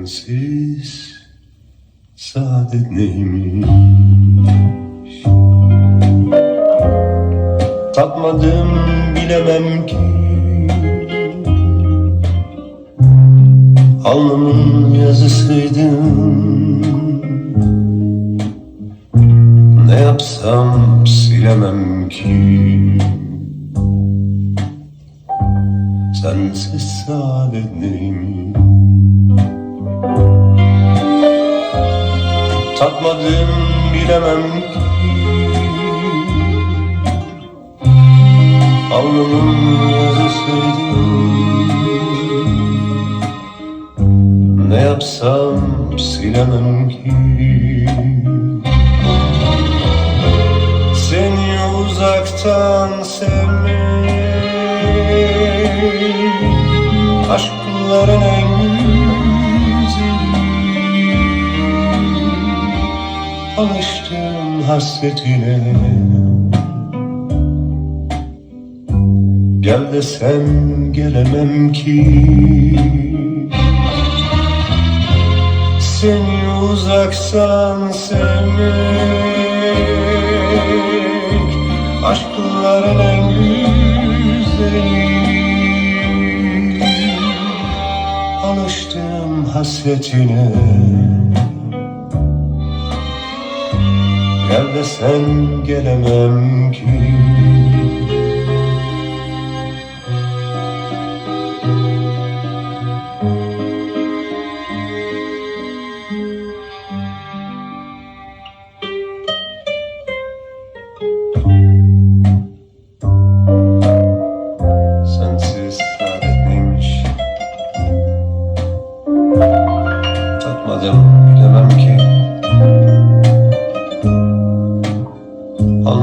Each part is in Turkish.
Sensiz saadet neymiş? Tatmadım bilemem ki. Alnımın yazısıydın Ne yapsam silemem ki. Sensiz saadet neymiş Tatmadım bilemem ki. Alnımın yazısıydın Ne yapsam silemem ki. Seni uzaktan sevmek Aşkların en Alıştım hasretine. Gel desem gelemem ki. Seni uzaktan sevmek Aşkların en güzeli. Alıştım hasretine Gel desem gelemem ki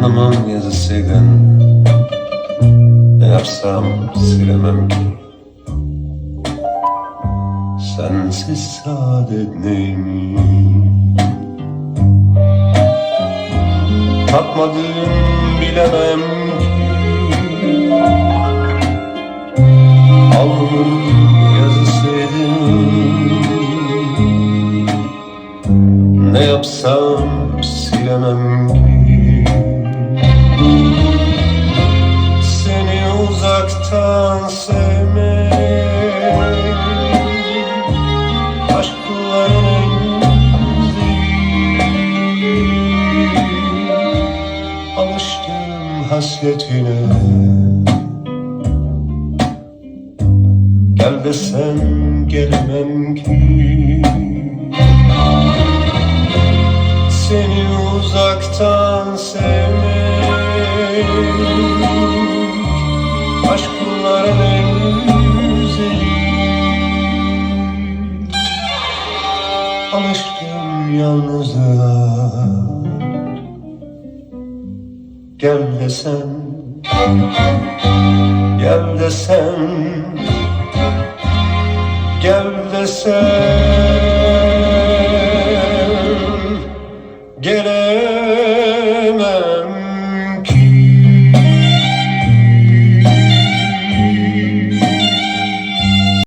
Alnımın yazısıydın Ne yapsam silemem ki Sensiz saadet neymiş? Tatmadım bilemem. Ki Alnımın yazısıydın Ne yapsam silemem. ki hasretine. Gel desem gelemem ki. Seni uzaktan sevmek Aşkların en güzeli. Alıştım yalnızlığa Gel desen Gel desen Gel desen